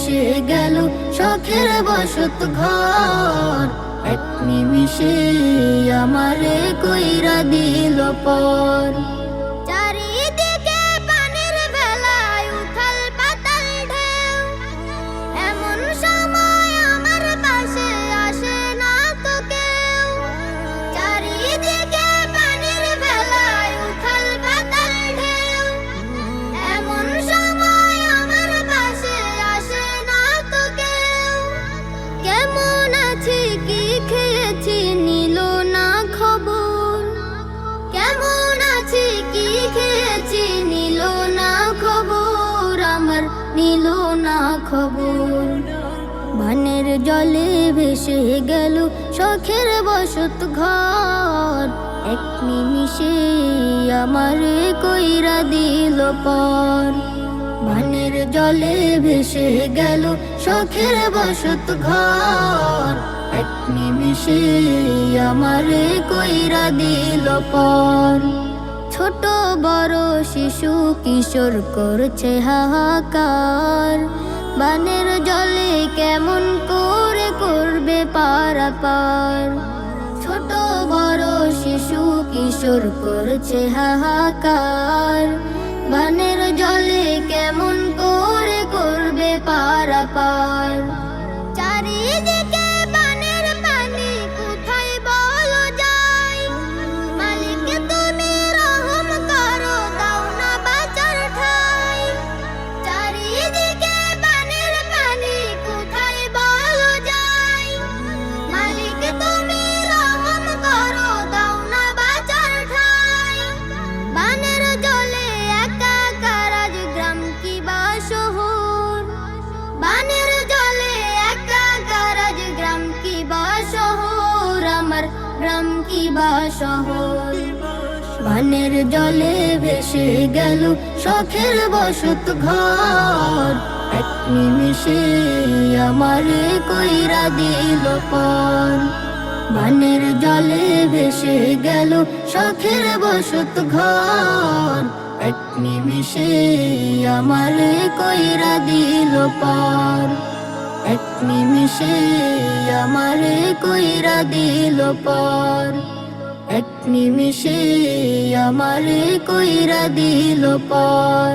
এসে গেল শখের বসত ঘর। এক নিমিষে আমারে কইরা দিল পর। নিল না খবর। বানের জলে ভেসে গেল শখের বসত ঘর। এক নিমিষে আমার কইরা দিল পর। বানের জলে ভেসে গেল শখের বসত ঘর। এক নিমিষে আমারে কইরা দিল পর। ছোট বড় শিশু কিশোর করছে হাহাকার। বানের জলে কেমন করে করবে পারাপার। ছোট বড় শিশু কিশোর করছে হাহাকার। বানের জলে কেমন করে করবে পারাপার। গ্রাম কি বা শহর? বানের জলে ভেসে গেল শখের বসত ঘর। এক নিমিষে আমারে কইরা দিল পর। বানের জলে ভেসে গেল শখের বসত ঘর। এক নিমিষে আমারে কইরা দিল পর। এক নিমিষে আমারে কইরা দিল পর। এক নিমিষে আমারে কইরা দিল পর।